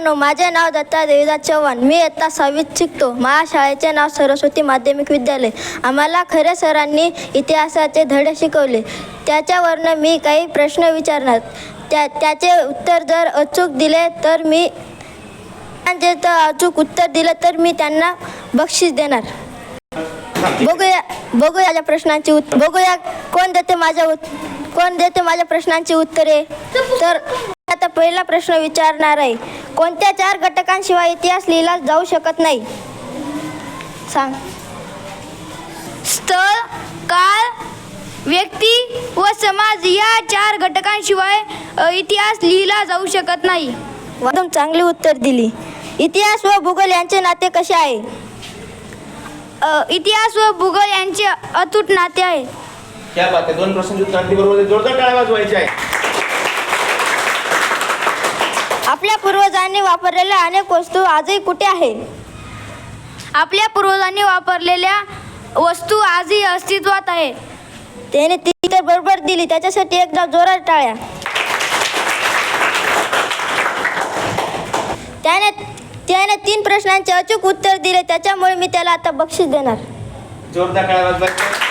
मित्रांनो माझे नाव दत्ता देवीदास चव्हाण. मी इयत्ता सहावीत शिकतो. माझ्या शाळेचे नाव सरस्वती माध्यमिक विद्यालय. आम्हाला खरे सरांनी इतिहासाचे धडे शिकवले. त्याच्यावरनं मी काही प्रश्न विचारणार. त्या त्याचे उत्तर जर अचूक दिले तर मी त्यांचे तर अचूक उत्तर दिलं तर मी त्यांना बक्षीस देणार. बघूया बघूया या प्रश्नांची उत् बघूया कोण देते माझ्या उत् कोण देते माझ्या प्रश्नांची उत्तरे? तर आता पहिला प्रश्न विचारणार आहे. कोणत्या चार घटकांशिवाय इतिहास लिहिला जाऊ शकत नाही? सांग. स्थळ काळ व्यक्ती व समाज या चार घटकांशिवाय इतिहास लिहिला जाऊ शकत नाही. एकदम चांगली उत्तर दिली. इतिहास व भूगोल यांचे नाते कसे आहे? इतिहास व भूगोल यांचे अतूट नाते आहे. क्या बात आहे? दोन आहे. जोरदार टाळ्या वाजवायची आहे आपल्या पूर्वजांनी वापरलेल्या अनेक वस्तू आजही कुठे आहे आपल्या पूर्वजांनी वापरलेल्या वस्तू आजही अस्तित्वात आहेत. त्याने ती तर बरोबर दिली त्याच्यासाठी एकदा जोरात टाळ्या. त्याने त्याने तीन प्रश्नांचे अचूक उत्तर दिले त्याच्यामुळे मी त्याला आता बक्षीस देणार. जोरदार आहे.